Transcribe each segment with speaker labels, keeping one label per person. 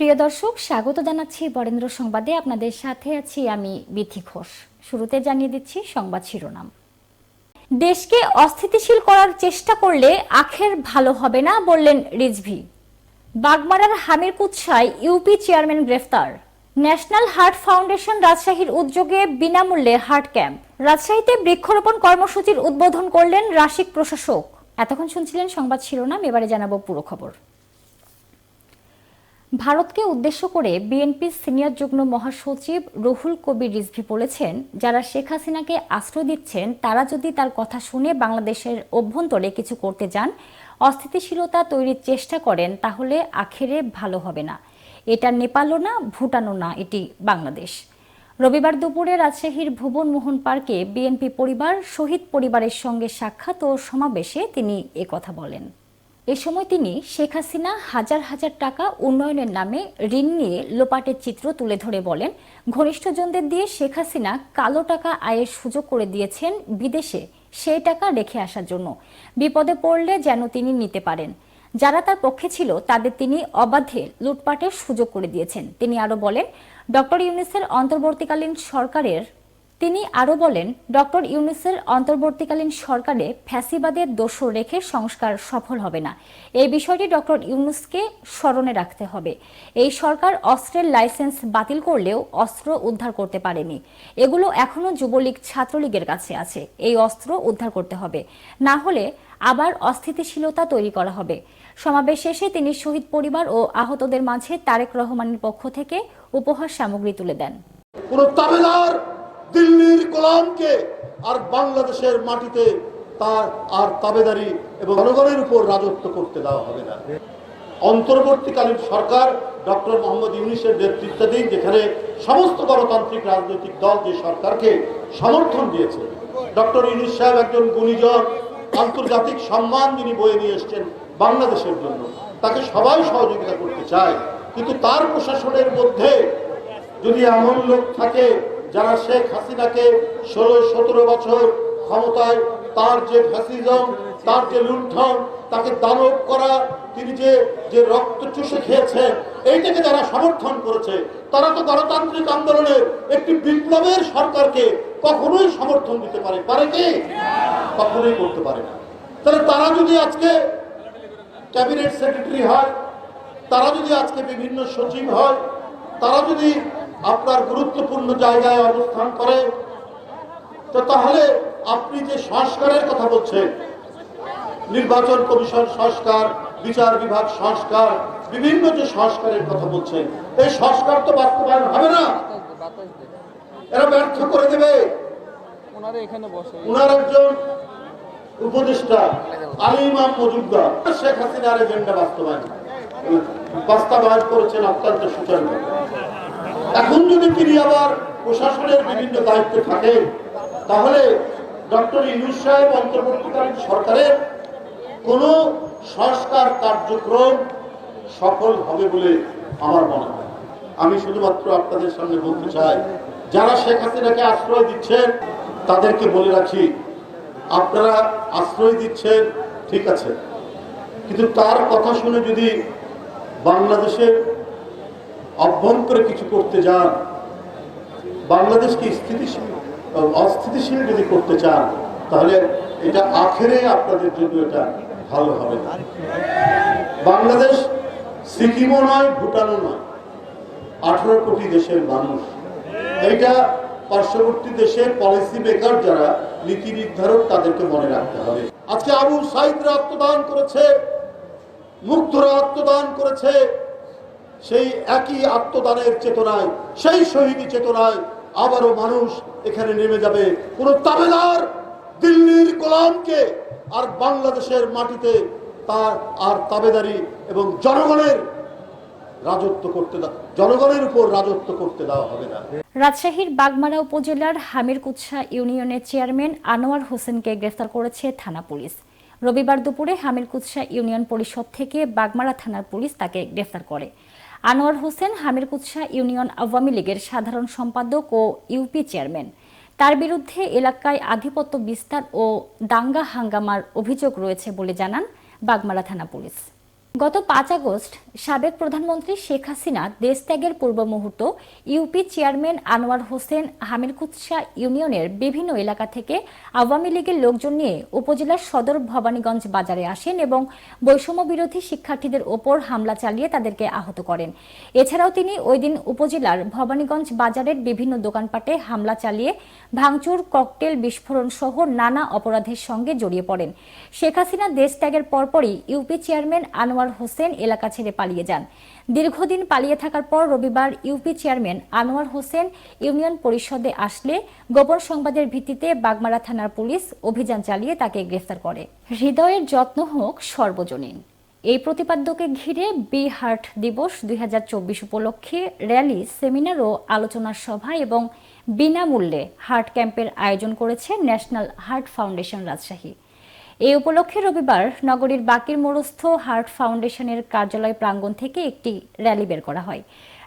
Speaker 1: প্রিয় দর্শক, স্বাগত জানাচ্ছি বরেন্দ্র সংবাদে। আপনাদের সাথে আছি আমি বিথি ঘোষ। শুরুতে জানিয়ে দিচ্ছি সংবাদ শিরোনাম। দেশকে অস্থিতিশীল করার চেষ্টা করলে আখের ভালো হবে না বললেন রিজভি। বাগমারার হামির কুৎসায় ইউপি চেয়ারম্যান গ্রেফতার। ন্যাশনাল হার্ট ফাউন্ডেশন রাজশাহীর উদ্যোগে বিনামূল্যে হার্ট ক্যাম্প। রাজশাহীতে বৃক্ষরোপণ কর্মসূচির উদ্বোধন করলেন রাশিক প্রশাসক। এতক্ষণ শুনছিলেন সংবাদ শিরোনাম, এবারে জানাব পুরো খবর। ভারতকে উদ্দেশ্য করে বিএনপি সিনিয়র যুগ্ম মহাসচিব রুহুল কবির রিজভি বলেছেন, যারা শেখ হাসিনাকে আশ্রয় দিচ্ছেন, তারা যদি তার কথা শুনে বাংলাদেশের অভ্যন্তরে কিছু করতে যান, অস্থিতিশীলতা তৈরির চেষ্টা করেন, তাহলে আখেরে ভালো হবে না। এটা নেপালও না, ভুটানও না, এটি বাংলাদেশ। রবিবার দুপুরে রাজশাহীর ভুবন মোহন পার্কে বিএনপি পরিবার, শহীদ পরিবারের সঙ্গে সাক্ষাৎ ও সমাবেশে তিনি কথা বলেন। এ সময় তিনি শেখ হাসিনা হাজার হাজার টাকা উন্নয়নের নামে ঋণ নিয়ে লোপাটের চিত্র তুলে ধরে বলেন, ঘনিষ্ঠজনদের দিয়ে শেখ হাসিনা কালো টাকা আয়ের সুযোগ করে দিয়েছেন বিদেশে সেই টাকা রেখে আসার জন্য। বিপদে পড়লে যেন তিনি নিতে পারেন। যারা তার পক্ষে ছিল, তাদের তিনি অবাধে লুটপাটের সুযোগ করে দিয়েছেন। তিনি আরও বলেন, ডক্টর ইউনিসের অন্তর্বর্তীকালীন সরকারের তিনি আরও বলেন, ডক্টর ইউনুসের অন্তর্বর্তীকালীন সরকারে ফ্যাসিবাদের দোষর রেখে সংস্কার সফল হবে না। এই বিষয়টি ডক্টর ইউনুসকে স্মরণে রাখতে হবে। এই সরকার অস্ত্রের লাইসেন্স বাতিল করলেও অস্ত্র উদ্ধার করতে পারেনি। এগুলো এখনও যুবলীগ ছাত্রলীগের কাছে আছে। এই অস্ত্র উদ্ধার করতে হবে। না হলে আবার অস্থিতিশীলতা তৈরি করা হবে। সমাবেশ শেষে তিনি শহীদ পরিবার ও আহতদের মাঝে তারেক রহমানের পক্ষ থেকে উপহার সামগ্রী তুলে দেন।
Speaker 2: দিল্লির গোলামকে আর বাংলাদেশের মাটিতে তার আর তাবেদারি এবং জনগণের উপর রাজত্ব করতে দেওয়া হবে না। অন্তর্বর্তীকালীন সরকার ডক্টর মোহাম্মদ ইউনিসের নেতৃত্বাধীন যেখানে সমস্ত গণতান্ত্রিক রাজনৈতিক দল যে সরকারকে সমর্থন দিয়েছে, ডক্টর ইউনিস সাহেব একজন গুণীজন, আন্তর্জাতিক সম্মান যিনি বয়ে নিয়ে এসছেন বাংলাদেশের জন্য, তাকে সবাই সহযোগিতা করতে চায়। কিন্তু তার প্রশাসনের মধ্যে যদি এমন লোক থাকে যারা শেখ হাসিনাকে ষোলো সতেরো বছর ক্ষমতায় তার যে ফ্যাসিজম তার যে লুণ্ঠন, তাকে দানব করা, তিনি যে যে রক্ত চুষে খেয়েছেন, এইটাকে যারা সমর্থন করেছে, তারা তো গণতান্ত্রিক আন্দোলনের একটি বিপ্লবের সরকারকে কখনোই সমর্থন দিতে পারে পারে কি? কখনোই করতে পারে না। তাহলে তারা যদি আজকে ক্যাবিনেট সেক্রেটারি হয়, তারা যদি আজকে বিভিন্ন সচিব হয়, তারা যদি আপনার গুরুত্বপূর্ণ জায়গায় অবস্থান করে তো তাহলে আপনি যে সংস্কারের কথা বলছেন নির্বাচন কমিশন সংস্কার বিচার বিভাগ সংস্কার বিভিন্ন যে সংস্কারের কথা বলছেন এই সংস্কার তো বাস্তবায়ন হবে না। এরা ব্যর্থ করে দেবে। উনার একজন উপদেষ্টা আলী ইমাম মজুমদার। শেখ হাসিনার এজেন্ডা বাস্তবায়ন। বাস্তবায়ন করেছেন অত্যন্ত সুচারুভাবে এখন যদি তিনি আবার প্রশাসনের বিভিন্ন দায়িত্বে থাকেন, তাহলে ডক্টর ইউনুস সাহেব অন্তর্বর্তীকালীন সরকারের কোন সংস্কার কার্যক্রম সফল হবে বলে আমার মনে হয়। আমি শুধুমাত্র আপনাদের সামনে বলতে চাই, যারা শেখ হাসিনাকে আশ্রয় দিচ্ছেন, তাদেরকে বলে রাখি, আপনারা আশ্রয় দিচ্ছেন, ঠিক আছে। কিন্তু তার কথা শুনে যদি বাংলাদেশের অভ্যন্তরে কিছু করতে যান। বাংলাদেশকে স্থিতিশীল অস্থিতিশীল যদি করতে চান, তাহলে এটা আখেরে আপনাদের জন্য এটা ভালো হবে। বাংলাদেশ সিকিমও নয়, ভুটানও নয়। আঠারো কোটি দেশের মানুষ। এইটা পার্শ্ববর্তী দেশের পলিসি মেকার যারা, নীতি নির্ধারক তাদেরকে মনে রাখতে হবে। আজকে আবু সাইদরা আত্মদান করেছে মুগ্ধরা আত্মদান করেছে। সেই একই আত্মদানের চেতনায়, সেই শহীদী চেতনায় আবারও মানুষ এখানে নেমে যাবে। কোন তাবেদার দিল্লির গোলামকে আর বাংলাদেশের মাটিতে তার আর তাবেদারি এবং জনগণের রাজত্ব করতে জনগণের উপর রাজত্ব করতে দেওয়া হবে না।
Speaker 1: রাজশাহীর বাগমারা উপজেলার হামিরকুৎসা ইউনিয়নের চেয়ারম্যান আনোয়ার হোসেনকে গ্রেফতার করেছে থানা পুলিশ। রবিবার দুপুরে হামিরকুৎসা ইউনিয়ন পরিষদ থেকে বাগমারা থানার পুলিশ তাকে গ্রেফতার করে। আনোয়ার হোসেন হামিরকুৎসা ইউনিয়ন আওয়ামী লীগের সাধারণ সম্পাদক ও ইউপি চেয়ারম্যান। তার বিরুদ্ধে এলাকায় আধিপত্য বিস্তার ও দাঙ্গা হাঙ্গামার অভিযোগ রয়েছে বলে জানান বাগমারা থানা পুলিশ। গত পাঁচ আগস্ট, সাবেক প্রধানমন্ত্রী শেখ হাসিনা দেশ ত্যাগের পূর্ব মুহূর্ত, ইউপি চেয়ারম্যান আনোয়ার হোসেন হামিরকুৎসা ইউনিয়নের বিভিন্ন এলাকা থেকে আওয়ামী লীগের লোকজন নিয়ে উপজেলার সদর ভবানীগঞ্জ বাজারে আসেন এবং বৈষম্য বিরোধী শিক্ষার্থীদের ওপর হামলা চালিয়ে তাদেরকে আহত করেন। এছাড়াও তিনি ওই দিন উপজেলার ভবানীগঞ্জ বাজারের বিভিন্ন দোকানপাটে হামলা চালিয়ে ভাঙচুর, ককটেল বিস্ফোরণ সহ নানা অপরাধের সঙ্গে জড়িয়ে পড়েন। শেখ হাসিনা দেশ ত্যাগের পরপরই ইউপি চেয়ারম্যান আনোয়ার হোসেন এলাকা ছেড়ে পালিয়ে যান। দীর্ঘদিন পালিয়ে থাকার পর রবিবার UP chairman Anwar Hossain union পরিষদে আসলে গোপন সংবাদের ভিত্তিতে বাগমারা থানার পুলিশ অভিযান চালিয়ে তাকে গ্রেফতার করে। হৃদয়ের যত্ন হোক সর্বজনীন। এই প্রতিপাদ্যকে ঘিরে বি হার্ট দিবস দুই হাজার চব্বিশ উপলক্ষে র্যালি, সেমিনার ও আলোচনা সভা এবং বিনামূল্যে হার্ট ক্যাম্পের আয়োজন করেছে ন্যাশনাল হার্ট ফাউন্ডেশন রাজশাহী। এই উপলক্ষে রবিবার নগরীর বাকির মোড়স্থ হার্ট ফাউন্ডেশনের কার্যালয় প্রাঙ্গণ থেকে একটি র্যালি বের করা হয়।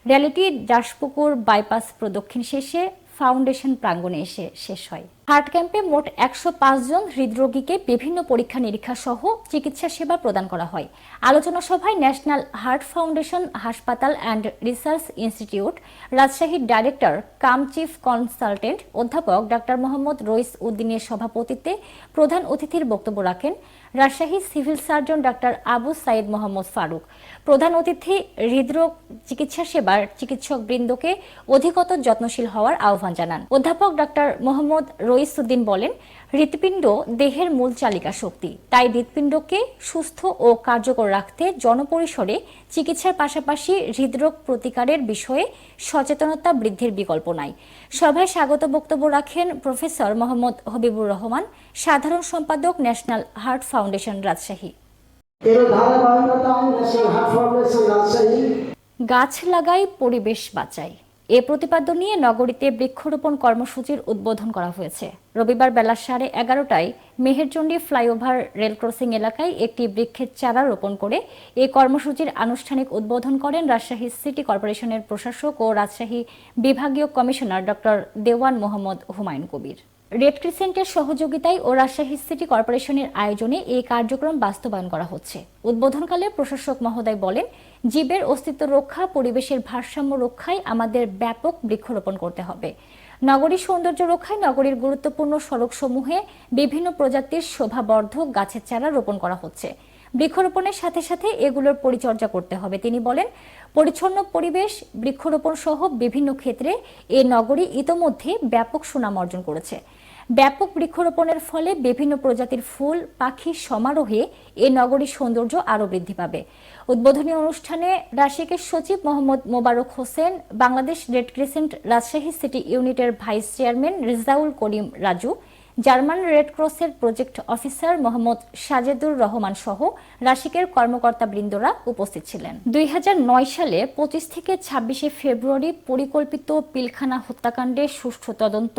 Speaker 1: র্যালিটি দাসপুকুর বাইপাস প্রদক্ষিণ শেষে ফাউন্ডেশন প্রাঙ্গণে এসে শেষ হয়। হার্ট ক্যাম্পে মোট একশো পাঁচ জন হৃদরোগীকে বিভিন্ন পরীক্ষা নিরীক্ষা সহ চিকিৎসা সেবা প্রদান করা হয়। আলোচনা সভায় ন্যাশনাল হার্ট ফাউন্ডেশন, হাসপাতাল অ্যান্ড রিসার্চ ইনস্টিটিউট, রাজশাহীর ডাইরেক্টর, কাম চিফ কনসালটেন্ট অধ্যাপক ডাক্তার মোহাম্মদ রইস উদ্দিনের সভাপতিত্বে প্রধান অতিথির বক্তব্য রাখেন Rajshahi civil surgeon doctor Abu Saeed Mohammad Faruk. প্রধান অতিথি হৃদরোগ চিকিৎসা সেবার চিকিৎসক বৃন্দকে অধিকতর যত্নশীল হওয়ার আহ্বান জানান। অধ্যাপক ডাক্তার মোহাম্মদ রইসুদ্দিন বলেন হৃৎপিণ্ড দেহের মূল চালিকা শক্তি। তাই হৃৎপিণ্ডকে সুস্থ ও কার্যকর রাখতে জনপরিসরে চিকিৎসার পাশাপাশি হৃদরোগ প্রতিকারের বিষয়ে সচেতনতা বৃদ্ধির বিকল্প নাই। সভায় স্বাগত বক্তব্য রাখেন প্রফেসর মোহাম্মদ হবিবুর রহমান সাধারণ সম্পাদক ন্যাশনাল হার্ট ফাউন্ডেশন রাজশাহী। গাছ লাগাই পরিবেশ বাঁচাই এ প্রতিপাদ্য নিয়ে নগরীতে বৃক্ষরোপণ কর্মসূচির উদ্বোধন করা হয়েছে। রবিবার বেলা সাড়ে এগারোটায় মেহেরচণ্ডী ফ্লাইওভার রেল ক্রসিং এলাকায় একটি বৃক্ষের চারা রোপণ করে এ কর্মসূচির আনুষ্ঠানিক উদ্বোধন করেন রাজশাহী সিটি কর্পোরেশনের প্রশাসক ও রাজশাহী বিভাগীয় commissioner doctor Dewan Mohammad Humayun Kabir. Red ক্রিসেন্টের সহযোগিতায় ও রাজশাহী সিটি কর্পোরেশনের আয়োজনে এই কার্যক্রম বাস্তবায়ন করা হচ্ছে। উদ্বোধনকালে প্রশাসক মহোদয় বলেন, জীবের অস্তিত্ব রক্ষা, পরিবেশের ভারসাম্য রক্ষায় আমাদের ব্যাপক বৃক্ষরোপণ করতে হবে। নগরীর সৌন্দর্য রক্ষায় নগরীর গুরুত্বপূর্ণ সড়কসমূহে বিভিন্ন প্রজাতির শোভাবর্ধক গাছের চারা রোপণ করা হচ্ছে। বৃক্ষরোপণের সাথে সাথে এগুলোর পরিচর্যা করতে হবে। তিনি বলেন, পরিচ্ছন্ন পরিবেশ বৃক্ষরোপণ সহ বিভিন্ন ক্ষেত্রে এ নগরী ইতোমধ্যে ব্যাপক সুনাম অর্জন করেছে। ব্যাপক বৃক্ষরোপণের ফলে বিভিন্ন প্রজাতির ফুল পাখির সমারোহে এ নগরীর সৌন্দর্য আরও বৃদ্ধি পাবে। উদ্বোধনী অনুষ্ঠানে রাশিকের সচিব Mohammad Mobarak Hossain, Bangladesh red crescent Rajshahi city ইউনিটের vice chairman Rezaul Karim Raju German red ক্রসের প্রজেক্ট অফিসার মোহাম্মদ সাজেদুর রহমান সহ রাশিকের কর্মকর্তা বৃন্দরা উপস্থিত ছিলেন। দুই হাজার নয় সালে পঁচিশ থেকে ছাব্বিশে ফেব্রুয়ারি পরিকল্পিত পিলখানা হত্যাকাণ্ডে সুষ্ঠু তদন্ত,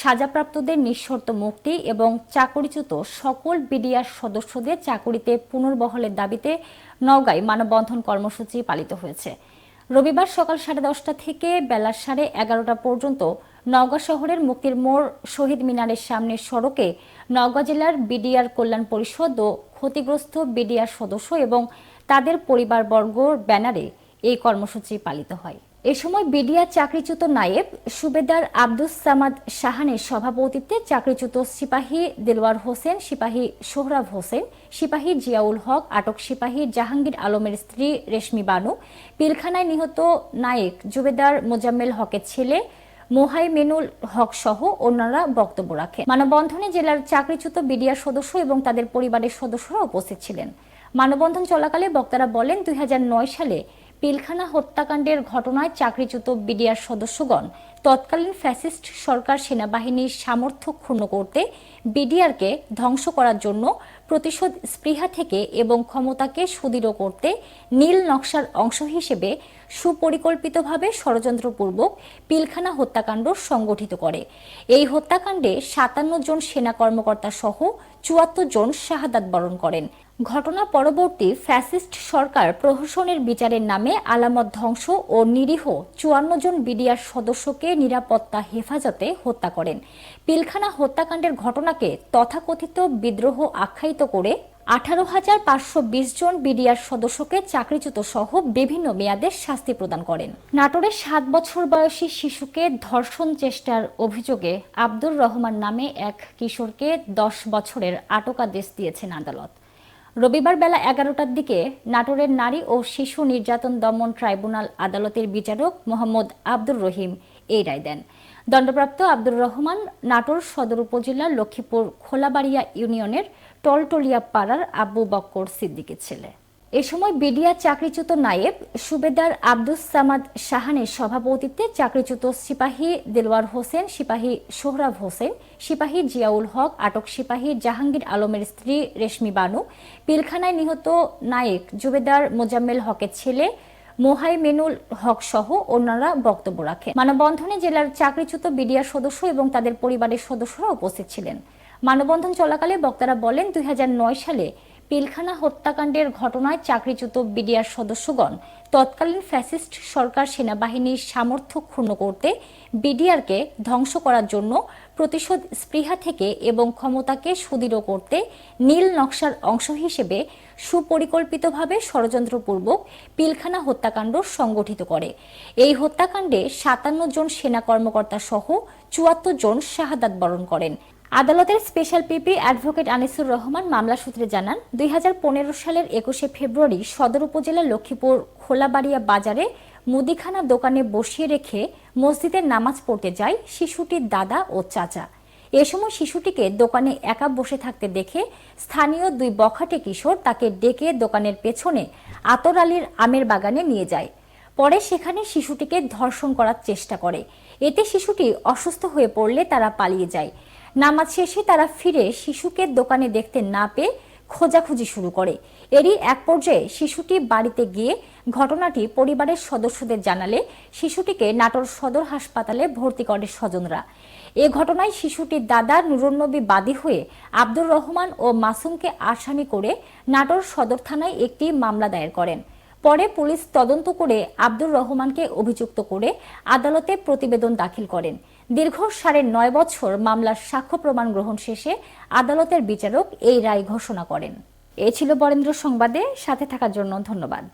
Speaker 1: সাজাপ্রাপ্তদের নিঃশর্ত মুক্তি এবং চাকরিচ্যুত সকল বিডিআর সদস্যদের চাকরিতে পুনর্বহলের দাবিতে নওগাঁয় মানববন্ধন কর্মসূচি পালিত হয়েছে। রবিবার সকাল সাড়ে দশটা থেকে বেলা সাড়ে এগারোটা পর্যন্ত নওগাঁ শহরের মুক্তির মোড় শহীদ মিনারের সামনে সড়কে নওগাঁ জেলার বিডিআর কল্যাণ পরিষদ ও ক্ষতিগ্রস্ত বিডিআর সদস্য এবং তাদের পরিবারবর্গ ব্যানারে এই কর্মসূচি পালিত হয়। এ সময় বিডিআর চাকরিচ্যুত নায়েব, সুবেদার আব্দুস সামাদ শাহানের সভাপতিত্বে চাকরিচ্যুত সিপাহী দিলওয়ার হোসেন, সিপাহী সোহরাব হোসেন, সিপাহী জিয়াউল হক, আটক সিপাহী জাহাঙ্গীর আলমের স্ত্রী রেশমি বানু, পিলখানায় নিহত নায়েক, জুবেদার মোজাম্মেল হকের ছেলে মোহাইমেনুল হক সহ অন্যরা বক্তব্য রাখেন মানববন্ধনে জেলার চাকরিচ্যুত বিডিআর সদস্য এবং তাদের পরিবারের সদস্যরা উপস্থিত ছিলেন। মানববন্ধন চলাকালে বক্তারা বলেন, দুই হাজার নয় সালে পিলখানা হত্যাকাণ্ডের ঘটনায় চাকরিচ্যুত বিডিআর সদস্যগণ, তৎকালীন ফ্যাসিস্ট সরকার সেনাবাহিনীর সামর্থ্য ক্ষুণ্ণ করতে বিডিআরকে ধ্বংস করার জন্য প্রতিশোধ স্পৃহা থেকে এবং ক্ষমতাকে সুদৃঢ় করতে নীল নকশার অংশ হিসেবে সুপরিকল্পিতভাবে ষড়যন্ত্রপূর্বক পিলখানা হত্যাকাণ্ড সংগঠিত করে। এই হত্যাকাণ্ডে সাতান্ন জন সেনা কর্মকর্তা সহ চুয়াত্তর জন শাহাদাত বরণ করেন। ঘটনা পরবর্তী ফ্যাসিস্ট সরকার প্রহসনের বিচারের নামে আলামত ধ্বংস ও নিরীহ চুয়ান্ন জন বিডিআর সদস্যকে নিরাপত্তা হেফাজতে হত্যা করেন। পিলখানা হত্যাকাণ্ডের ঘটনাকে তথাকথিত বিদ্রোহ আখ্যায়িত করে আঠারো হাজার পাঁচশো বিশ জন বিডিআর সদস্যকে চাকরিচ্যুত সহ বিভিন্ন মেয়াদের শাস্তি প্রদান করেন। নাটোরের সাত বছর বয়সী শিশুকে ধর্ষণ চেষ্টার অভিযোগে আব্দুর রহমান নামে এক কিশোরকে দশ বছরের আটকাদেশ দিয়েছেন আদালত। রবিবার বেলা এগারোটার দিকে নাটোরের নারী ও শিশু নির্যাতন দমন ট্রাইব্যুনাল আদালতের বিচারক মোহাম্মদ আব্দুর রহিম এই রায় দেন। দণ্ডপ্রাপ্ত আব্দুর রহমান নাটোর সদর উপজেলার লক্ষ্মীপুর খোলাবাড়িয়া ইউনিয়নের টলটলিয়া পাড়ার আব্বু বক্কর সিদ্দিকের ছেলে। এ সময় বিডিআর চাকরিচ্যুত নায়েব, সুবেদার আব্দুস সামাদ শাহানের সভাপতিত্বে চাকরিচ্যুত সিপাহী দেলওয়ার হোসেন, সিপাহী সোহরাব হোসেন, সিপাহী জিয়াউল হক, আটক সিপাহী জাহাঙ্গীর আলমের স্ত্রী রেশমি বানু, পিলখানায় নিহত নায়েক, জুবেদার মোজাম্মেল হকের ছেলে মোহাইমেনুল হক সহ অন্যরা বক্তব্য রাখে মানববন্ধনে জেলার চাকরিচ্যুত বিডিআর সদস্য এবং তাদের পরিবারের সদস্যরা উপস্থিত ছিলেন। মানববন্ধন চলাকালে বক্তারা বলেন, দুই হাজার নয় সালে পিলখানা হত্যাকাণ্ডের ঘটনায় চাকরিচ্যুত বিডিআর সদস্যগণ, তৎকালীন ফ্যাসিস্ট সরকার সেনাবাহিনীর সামর্থ্য ক্ষুণ্ণ করতে বিডিআরকে ধ্বংস করার জন্য প্রতিশোধ স্পৃহা থেকে এবং ক্ষমতাকে সুদৃঢ় করতে নীল নকশার অংশ হিসেবে সুপরিকল্পিতভাবে ষড়যন্ত্রপূর্বক পিলখানা হত্যাকাণ্ড সংগঠিত করে। এই হত্যাকাণ্ডে সাতান্ন জন সেনা কর্মকর্তা সহ চুয়াত্তর জন শাহাদাত বরণ করেন। আদালতের special PP advocate Anisur Rahman মামলা সূত্রে জানান, দুই হাজার পনেরো সালের একুশে ফেব্রুয়ারি সদর উপজেলার লক্ষ্মীপুর খোলাবাড়িয়া বাজারে মুদিখানা দোকানে বসিয়ে রেখে মসজিদের নামাজ পড়তে যায় শিশুটির দাদা ও চাচা। এ সময় শিশুটিকে দোকানে একা বসে থাকতে দেখে স্থানীয় দুই বখাটে কিশোর তাকে ডেকে দোকানের পেছনে আতর আলীর আমের বাগানে নিয়ে যায়। পরে সেখানে শিশুটিকে ধর্ষণ করার চেষ্টা করে। এতে শিশুটি অসুস্থ হয়ে পড়লে তারা পালিয়ে যায়। নামাজ শেষে তারা ফিরে শিশুকে দোকানে দেখতে না পেয়ে খোঁজাখুঁজি শুরু করে। এরই এক পর্যায়ে শিশুটি বাড়িতে গিয়ে ঘটনাটি পরিবারের সদস্যদের জানালে শিশুটিকে নাটোর সদর হাসপাতালে ভর্তি করে স্বজনরা। এ ঘটনায় শিশুটির দাদা নুরুন্নবী বাদী হয়ে আব্দুর রহমান ও মাসুমকে আসামি করে নাটোর সদর থানায় একটি মামলা দায়ের করেন। পরে পুলিশ তদন্ত করে আব্দুর রহমানকে অভিযুক্ত করে আদালতে প্রতিবেদন দাখিল করেন। দীর্ঘ সাড়ে নয় বছর মামলার সাক্ষ্য প্রমাণ গ্রহণ শেষে আদালতের বিচারক এই রায় ঘোষণা করেন। এ ছিল বরেন্দ্র সংবাদে, সাথে থাকার জন্য ধন্যবাদ।